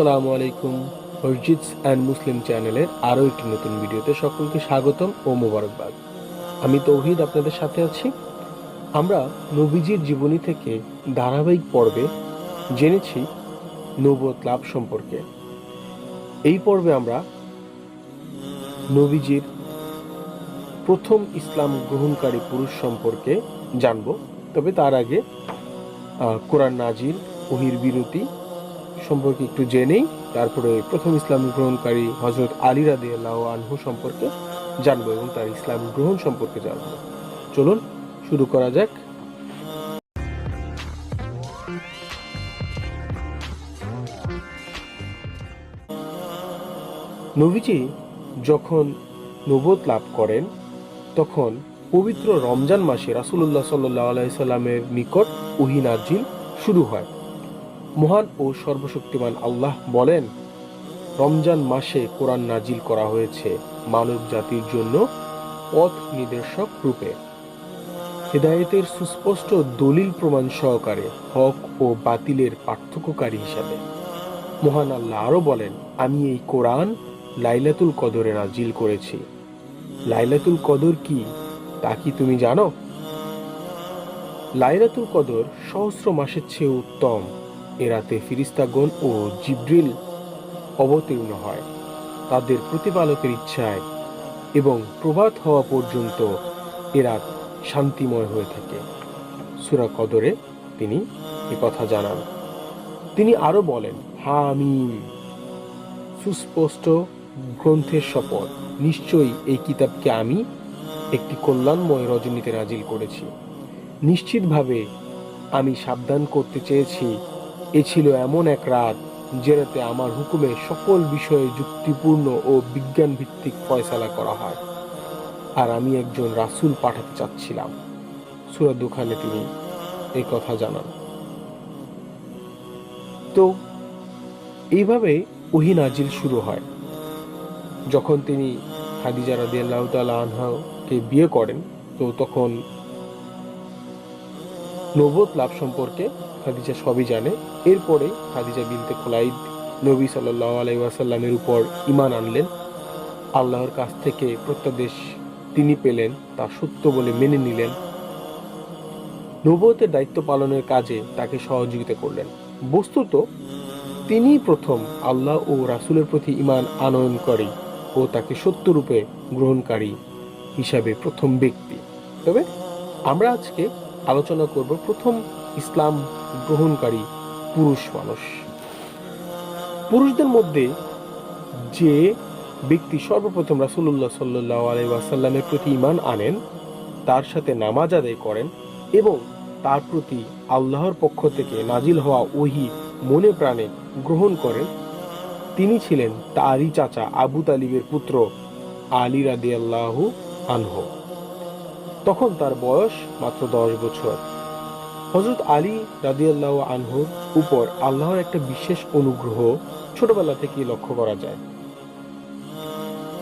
আসসালামু আলাইকুম মসজিদস অ্যান্ড মুসলিম চ্যানেলের আরও একটি নতুন ভিডিওতে সকলকে স্বাগতম ও মোবারকবাদ। আমি তৌহিদ, আপনাদের সাথে আছি। আমরা নবীজির জীবনী থেকে ধারাবাহিক পর্বে জেনেছি নবত লাভ সম্পর্কে। এই পর্বে আমরা নবীজির প্রথম ইসলাম গ্রহণকারী পুরুষ সম্পর্কে জানব। তবে তার আগে কোরআন নাজির ওহির বিরতি সম্পর্কে একটু জেনেই তারপরে প্রথম ইসলাম গ্রহণকারী হজরত আলী রাদি আল্লাহ আনহু সম্পর্কে জানব এবং তার ইসলাম গ্রহণ সম্পর্কে জানব। চলুন, শুরু করা যাক। নবীজি যখন নবত লাভ করেন, তখন পবিত্র রমজান মাসে রাসুল্লাহ সাল্লাহ আলাইসাল্লামের নিকট উহিনাজিল শুরু হয়। মহান ও সর্বশক্তিমান আল্লাহ বলেন, রমজান মাসে কোরআন নাজিল করা হয়েছে মানব জাতির জন্য পথ নির্দেশক রূপে। হেদায়েতের সুস্পষ্ট দলিল প্রমাণ সহকারে হক ও বাতিলের পার্থক্যকারী হিসাবে। মহান আল্লাহ আরও বলেন, আমি এই কোরআন লাইলাতুল কদরে নাজিল করেছি। লাইলাতুল কদর কি, তা কি তুমি জানো? লাইলাতুল কদর সহস্র মাসের চেয়ে উত্তম। এ রাতে ফিরিস্তাগণ ও জিব্রিল অবতীর্ণ হয়। তাদের প্রতিপালকের ইচ্ছায় এবং প্রভাত হওয়া পর্যন্ত এ রাত শান্তিময় হয়ে থাকে। সুরা কদরে তিনি কথা জানান। তিনি আরও বলেন হা আমিন সুস্পষ্ট গ্রন্থের শপথ। নিশ্চয়ই এই কিতাবকে আমি একটি কল্যাণময় রজনীতে নাজিল করেছি। নিশ্চিতভাবে আমি সাবধান করতে চেয়েছি এ ছিল এমন এক রাত যে রাতে আমার হুকুমে সকল বিষয়ে যুক্তিপূর্ণ ও বিজ্ঞান ভিত্তিক ফয়সালা করা হয়। আর আমি একজন রাসূল পাঠাতে চাচ্ছিলাম। সুরা দুখানে তিনি এই কথা জানান। তো, এইভাবে ওহি নাজিল শুরু হয়। যখন তিনি খাদিজা রাদিয়াল্লাহু তাআলা আনহাকে বিয়ে করেন, তো তখন নবত লাভ সম্পর্কে খাদিজা সবই জানে। এরপরে খাদিজা বিনতে খোলাইদ নবী সাল্লাহ আলাইসাল্লামের উপর ইমান আনলেন। আল্লাহর কাছ থেকে প্রত্যাদেশ তিনি পেলেন, তা সত্য বলে মেনে নিলেন। নবতের দায়িত্ব পালনের কাজে তাকে সহযোগিতা করলেন। বস্তুত তিনি প্রথম আল্লাহ ও রাসূলের প্রতি ইমান আনয়নকারী ও তাকে সত্যরূপে গ্রহণকারী হিসাবে প্রথম ব্যক্তি। তবে আমরা আজকে আলোচনা করব প্রথম ইসলাম গ্রহণকারী পুরুষ মানুষ। পুরুষদের মধ্যে যে ব্যক্তি সর্বপ্রথম রাসূলুল্লাহ সাল্লাহ আলাইসাল্লামের প্রতি ইমান আনেন, তার সাথে নামাজ আদায় করেন এবং তার প্রতি আল্লাহর পক্ষ থেকে নাজিল হওয়া ওহি মনে প্রাণে গ্রহণ করেন, তিনি ছিলেন তারই চাচা আবু তালিবের পুত্র আলী রাদিয়াল্লাহু আনহু। তখন তার বয়স মাত্র দশ বছর। হজরত আলী রাদিয়াল্লাহ আনহুর উপর আল্লাহর একটা বিশেষ অনুগ্রহ ছোটবেলা থেকেই লক্ষ্য করা যায়।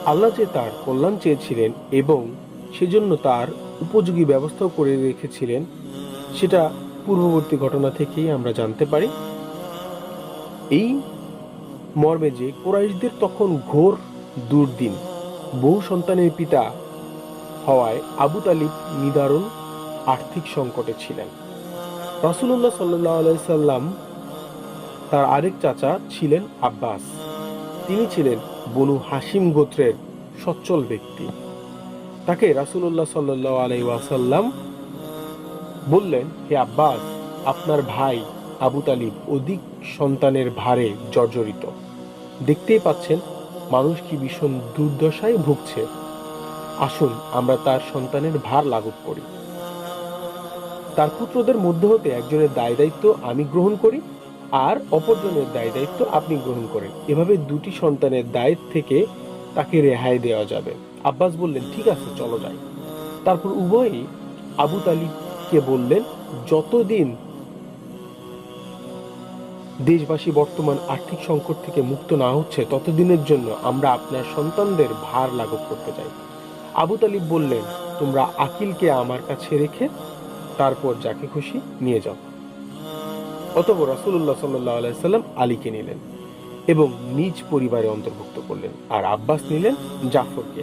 আল্লাহ যে তার কল্যাণ চেয়েছিলেন এবং সেজন্য তার উপযোগী ব্যবস্থাও করে রেখেছিলেন, সেটা পূর্ববর্তী ঘটনা থেকেই আমরা জানতে পারি। এই মর্মে যে কোরাইশদের তখন ঘোর দুর্দিন, বহু সন্তানের পিতা হওয়ায় আবু তালিব নিদারুণ আর্থিক সংকটে ছিলেন। রাসুল্লাহ সাল্লাহ সাল্লাম তার আরেক চাচা ছিলেন আব্বাস। তিনি ছিলেন বনু হাসিম গোত্রের সচ্ছল ব্যক্তি। তাকে রাসুল্লাহ সাল্লাহ আলাই ওয়াসাল্লাম বললেন, হে আব্বাস, আপনার ভাই আবু তালিব অধিক সন্তানের ভারে জর্জরিত। দেখতেই পাচ্ছেন মানুষ কি ভীষণ দুর্দশায় ভুগছে। আসুন, আমরা তার সন্তানের ভার লাঘব করি। তার পুত্রদের মধ্যে হতে একজনের দায় দায়িত্ব আমি গ্রহণ করি, আর অপরজনের দায় দায়িত্ব আপনি গ্রহণ করেন। এভাবে দুটি সন্তানের দায়ের থেকে তাকে রেহাই দেওয়া যাবে। আব্বাস বললেন, ঠিক আছে, চলো যাই। তারপর উভয়ই আবু তালিবকে বললেন, যতদিন দেশবাসী বর্তমান আর্থিক সংকট থেকে মুক্ত না হচ্ছে, ততদিনের জন্য আমরা আপনার সন্তানদের ভার লাঘব করতে চাই। আবু তালিব বললেন, তোমরা আকিলকে আমার কাছে রেখে তারপর যাকে খুশি নিয়ে যাও। রাসূলুল্লাহ সাল্লাল্লাহু সাল্লাম আলীকে নিলেন এবং নিজ পরিবারে অন্তর্ভুক্ত করলেন আর আব্বাস নিলেন জাফরকে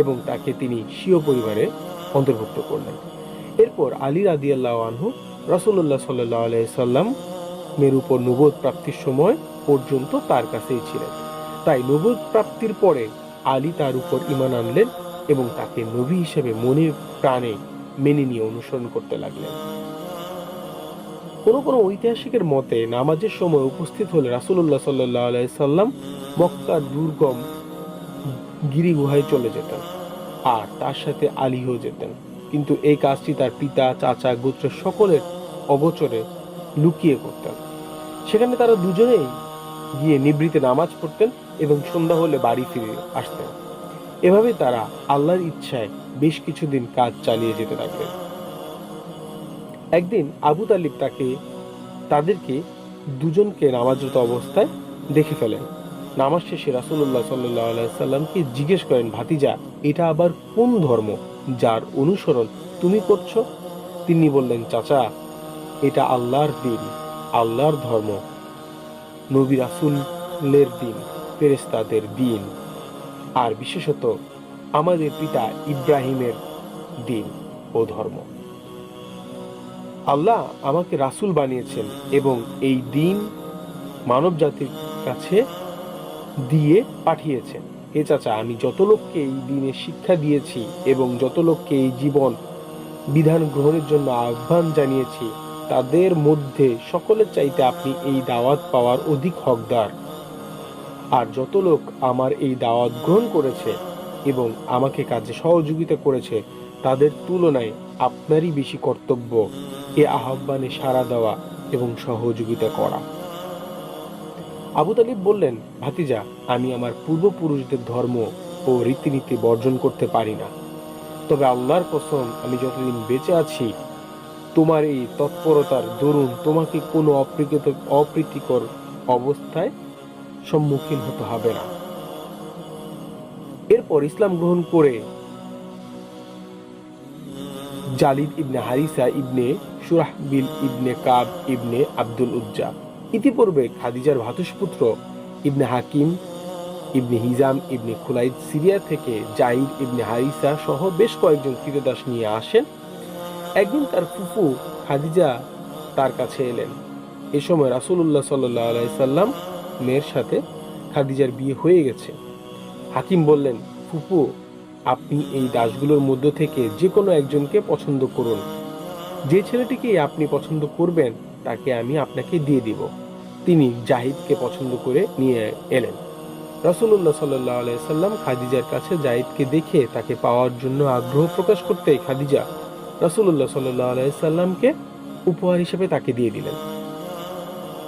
এবং তাকে তিনি স্বীয় পরিবারে অন্তর্ভুক্ত করলেন। এরপর আলী রাদিয়াল্লাহ আনহু রাসূলুল্লাহ সাল্লাহ আলাইসাল্লাম মের উপর নবোধ প্রাপ্তির সময় পর্যন্ত তার কাছেই ছিলেন। তাই নবোধ প্রাপ্তির পরে আলী তার উপর ইমান আনলেন এবং তাকে নবী হিসেবে মনের প্রাণে মেনে নিয়ে অনুসরণ করতে লাগলেন। কোনো কোনো ঐতিহাসিকের মতে নামাজের সময় উপস্থিত হলে রাসূলুল্লাহ সাল্লাহ আলাইসাল্লাম মক্কার দুর্গম গিরি গুহায় চলে যেতেন আর তার সাথে আলীও যেতেন। কিন্তু এই কাজটি তার পিতা, চাচা, গোত্র সকলের অগোচরে লুকিয়ে করতেন সেখানে তারা দুজনেই গিয়ে নিবৃতে নামাজ পড়তেন এবং সন্ধ্যা হলে বাড়ি ফিরে আসতেন। এভাবে তারা আল্লাহর ইচ্ছায় বেশ কিছুদিন কাজ চালিয়ে যেতে লাগলেন একদিন আবু তালিব তাকে, তাদেরকে দুজনকে নামাজরত অবস্থায় দেখে ফেলেন। নামাজ শেষে রাসুল্লাহ সাল্লাহ সাল্লামকে জিজ্ঞেস করেন, ভাতিজা, এটা আবার কোন ধর্ম যার অনুসরণ তুমি করছ? তিনি বললেন, চাচা, এটা আল্লাহর দিন, আল্লাহর ধর্ম। নবী রাসুলের দিন ফেরেস্তাদের দিন। আর বিশেষত আমাদের পিতা ইব্রাহিমের দিন ও ধর্ম। আল্লাহ আমাকে রাসুল বানিয়েছেন এবং এই দিন মানব জাতির কাছে দিয়ে পাঠিয়েছেন। হে চাচা, আমি যত লোককে এই দিনে শিক্ষা দিয়েছি এবং যত লোককে এই জীবন বিধান গ্রহণের জন্য আহ্বান জানিয়েছি, তাদের মধ্যে সকলের চাইতে আপনি এই দাওয়াত পাওয়ার অধিক হকদার। আর যত লোক আমার এই দাওয়াত গ্রহণ করেছে এবং আমাকে কাজে সহযোগিতা করেছে, তাদের তুলনায় আপনারই বেশি কর্তব্য এ আহ্বানে সাড়া দেওয়া এবং সহযোগিতা করা। আবু তালিব বললেন, ভাতিজা, আমি আমার পূর্বপুরুষদের ধর্ম ও রীতিনীতি বর্জন করতে পারি না। তবে আল্লাহর কসম, আমি যতদিন বেঁচে আছি, তোমার এই তৎপরতার দরুন তোমাকে কোনো অপ্রীত অপ্রীতিকর অবস্থায় সম্মুখীন হতে হবে না। এরপর ইসলাম গ্রহণ করে জালিদ ইবনে হারিসা ইবনে সুরাহবিল ইবনে কাব ইবনে আব্দুল উজ্জা। ইতিপূর্বে খাদিজার ভাতুষপুত্র ইবনে হাকিম, ইবনে হিজাম, ইবনে খুলাইদ সিরিয়া থেকে জাইদ ইবনে হারিসা সহ বেশ কয়েকজন কৃতদাস নিয়ে আসেন। একদিন তার ফুফু খাদিজা তার কাছে এলেন। এ সময় রাসুল্লাহ সাল্লাহ আলাইসাল্লাম মেয়ের সাথে খাদিজার বিয়ে হয়ে গেছে। হাকিম বললেন, ফুপু, আপনি এই দাসগুলোর মধ্য থেকে যে কোনো একজনকে পছন্দ করুন। যে ছেলেটিকে আপনি পছন্দ করবেন, তাকে আমি আপনাকে দিয়ে দিব। তিনি জাহিদকে পছন্দ করে নিয়ে এলেন। রসুল্লাহ সাল্লাহ আলাইসাল্লাম খাদিজার কাছে জাহিদকে দেখে তাকে পাওয়ার জন্য আগ্রহ প্রকাশ করতে খাদিজা রসুল্লাহ সাল্লাহ আলাইসাল্লামকে উপহার হিসেবে তাকে দিয়ে দিলেন।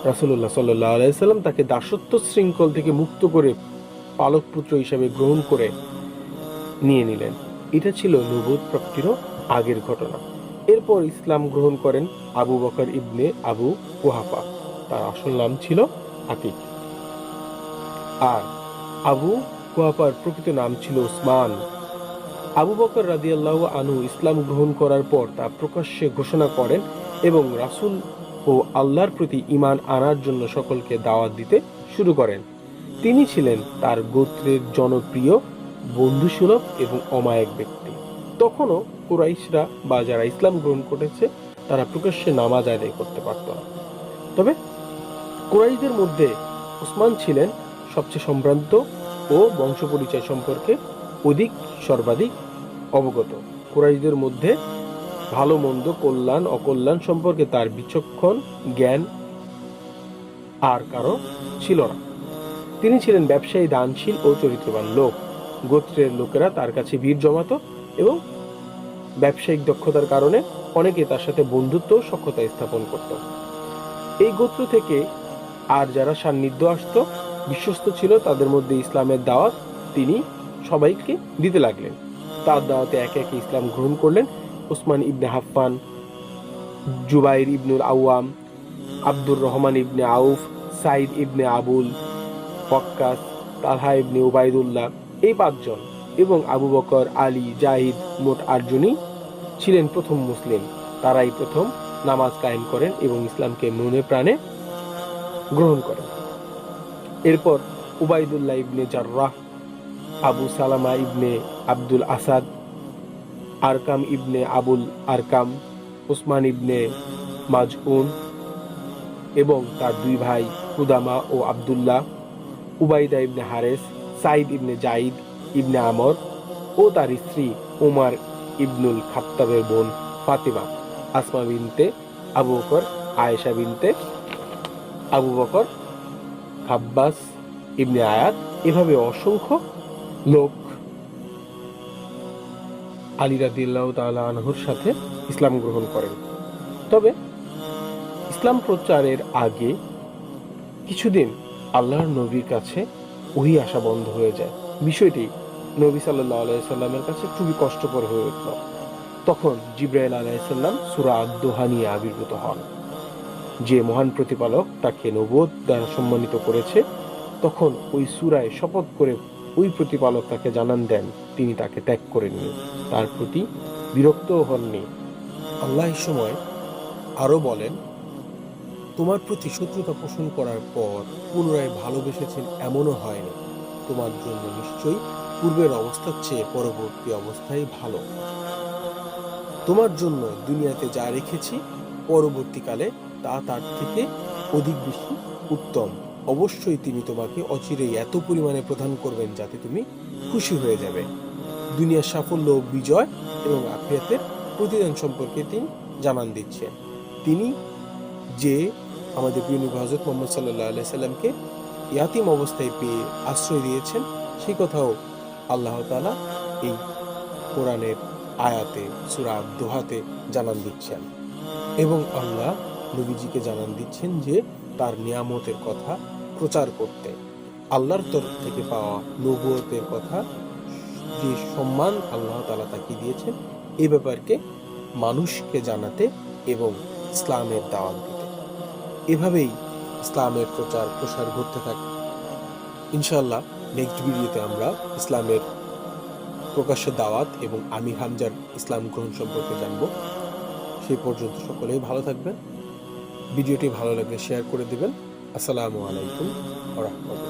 রাসুল্লাহ সাল্লাহ আলাইসাল্লাম তাকে দাসত্ব শৃঙ্খল থেকে মুক্ত করে পালক পুত্র হিসেবে গ্রহণ করে নিয়ে নিলেন। এটা ছিল নবুদ প্রাপ্তিরও আগের ঘটনা। এরপর ইসলাম গ্রহণ করেন আবু বকর ইবনে আবু কুহাফা। তার আসল নাম ছিল আতিক। আর আবু কুহাফার প্রকৃত নাম ছিল উসমান আবু বকর রাদিয়াল্লাহু আনু ইসলাম গ্রহণ করার পর তা প্রকাশ্যে ঘোষণা করেন এবং রাসূল ও আল্লাহর প্রতি ঈমান আনার জন্য সকলকে দাওয়াত দিতে শুরু করেন। তিনি ছিলেন তার গোত্রের জনপ্রিয়, বন্ধুসুলভ এবং অমায়ক ব্যক্তি। তখনও কুরাইশরা বা যারা ইসলাম গ্রহণ করেছে, তারা প্রকাশ্যে নামাজ আদায় করতে পারত না। তবে কুরাইশদের মধ্যে ওসমান ছিলেন সবচেয়ে সম্ভ্রান্ত ও বংশ পরিচয় সম্পর্কে অধিক সর্বাধিক অবগত। কুরাইশদের মধ্যে ভালো, মন্দ, কল্যাণ, অকল্যাণ সম্পর্কে তার বিচক্ষণ জ্ঞান আর কারও ছিল না। তিনি ছিলেন ব্যবসায়ী, দানশীল ও চরিত্রবান লোক। গোত্রের লোকেরা তার কাছে ভিড় জমাতো এবং ব্যবসায়িক দক্ষতার কারণে অনেকে তার সাথে বন্ধুত্ব ও সক্ষতা স্থাপন করত। এই গোত্র থেকে আর যারা সান্নিধ্য আসতো, বিশ্বস্ত ছিল, তাদের মধ্যে ইসলামের দাওয়াত তিনি সবাইকে দিতে লাগলেন। তার দাওয়াতে একে একে ইসলাম গ্রহণ করলেন Osman ibn Haffan, Zubair ibnul Awam Abdur Rahman ibn Auf Said ibn Abul, Waqqas, Talha ibn Ubaidullah এই পাঁচজন এবং আবু বকর, আলী, জাহিদ মোট আটজনই ছিলেন প্রথম মুসলিম। তারাই প্রথম নামাজ কায়েম করেন এবং ইসলামকে মনে প্রাণে গ্রহণ করেন। এরপর Ubaidullah ibn Jarrah, Abu Salama ibn Abdul Asad Arqam ibn Abul Arqam, Usman ibn Mazun এবং তার দুই ভাই কুদামা ও আবদুল্লাহ, উবাইদা ইবনে হারেস সাইদ ইবনে জাইদ ইবনে আমর ও তার স্ত্রী উমার ইবনুল খাত্তাবের বোন ফাতিমা, আসমা বিনতে আবু বকর, আয়েশা বিনতে আবু বকর আব্বাস ইবনে আয়াত। এভাবে অসংখ্য লোক আলী রাদিল্লাহ তাআলা আনহুর সাথে ইসলাম গ্রহণ করেন। তবে ইসলাম প্রচারের আগে কিছুদিন আল্লাহর নবীর কাছে ওহি আসা বন্ধ হয়ে যায়। বিষয়টি নবী সাল্লাহ আলাইসাল্লামের কাছে খুবই কষ্টকর হয়ে উঠল। তখন জিব্রাইল আলাইসাল্লাম সুরা আদোহা নিয়ে আবির্ভূত হন। যে মহান প্রতিপালক তাকে নবোধ দ্বারা সম্মানিত করেছে, তখন ওই সুরায় শপথ করে ওই প্রতিপালক তাকে জানান দেন তিনি তাকে ত্যাগ করেননি তার প্রতি বিরক্তও হননি। আল্লাহ সময় আরও বলেন, তোমার প্রতি শত্রুতা পোষণ করার পর পুনরায় ভালোবেসেছেন এমনও হয়নি। তোমার জন্য নিশ্চয়ই পূর্বের অবস্থার চেয়ে পরবর্তী অবস্থায় ভালো। তোমার জন্য দুনিয়াতে যা রেখেছি, পরবর্তীকালে তা তার থেকে অধিক বেশি উত্তম। অবশ্যই তিনি তোমাকে অচিরেই এত পরিমাণে প্রদান করবেন যাতে তুমি খুশি হয়ে যাবে। দুনিয়ার সাফল্য, বিজয় এবং আখিরাতের প্রতিদান সম্পর্কে তিনি জানান দিচ্ছেন। তিনি যে আমাদের প্রিয় হজরত মোহাম্মদ সাল্লাহ আলাই সাল্লামকে ইয়াতিম অবস্থায় পেয়ে আশ্রয় দিয়েছেন, সেই কথাও আল্লাহ তাআলা এই কোরআনের আয়াতে, সুরা দোহাতে জানান দিচ্ছেন। এবং আল্লাহ নবীজিকে জানান দিচ্ছেন যে তার নিয়ামতের কথা প্রচার করতে, আল্লাহর তরফ থেকে পাওয়া নবুয়তের কথা যে সম্মান আল্লাহ তাআলা তাকে দিয়েছেন এই ব্যাপারকে মানুষকে জানাতে এবং ইসলামের দাওয়াত দিতে। এভাবেই ইসলামের প্রচার প্রসার ঘটতে থাকে। ইনশাল্লাহ নেক্সট ভিডিওতে আমরা ইসলামের প্রকাশ্য দাওয়াত এবং আমি হামজার ইসলাম গ্রহণ সম্পর্কে জানব। সেই পর্যন্ত সকলেই ভালো থাকবেন। ভিডিওটি ভালো লাগলে শেয়ার করে দিবেন। আসসালামু আলাইকুম রহমতুল্লাহ।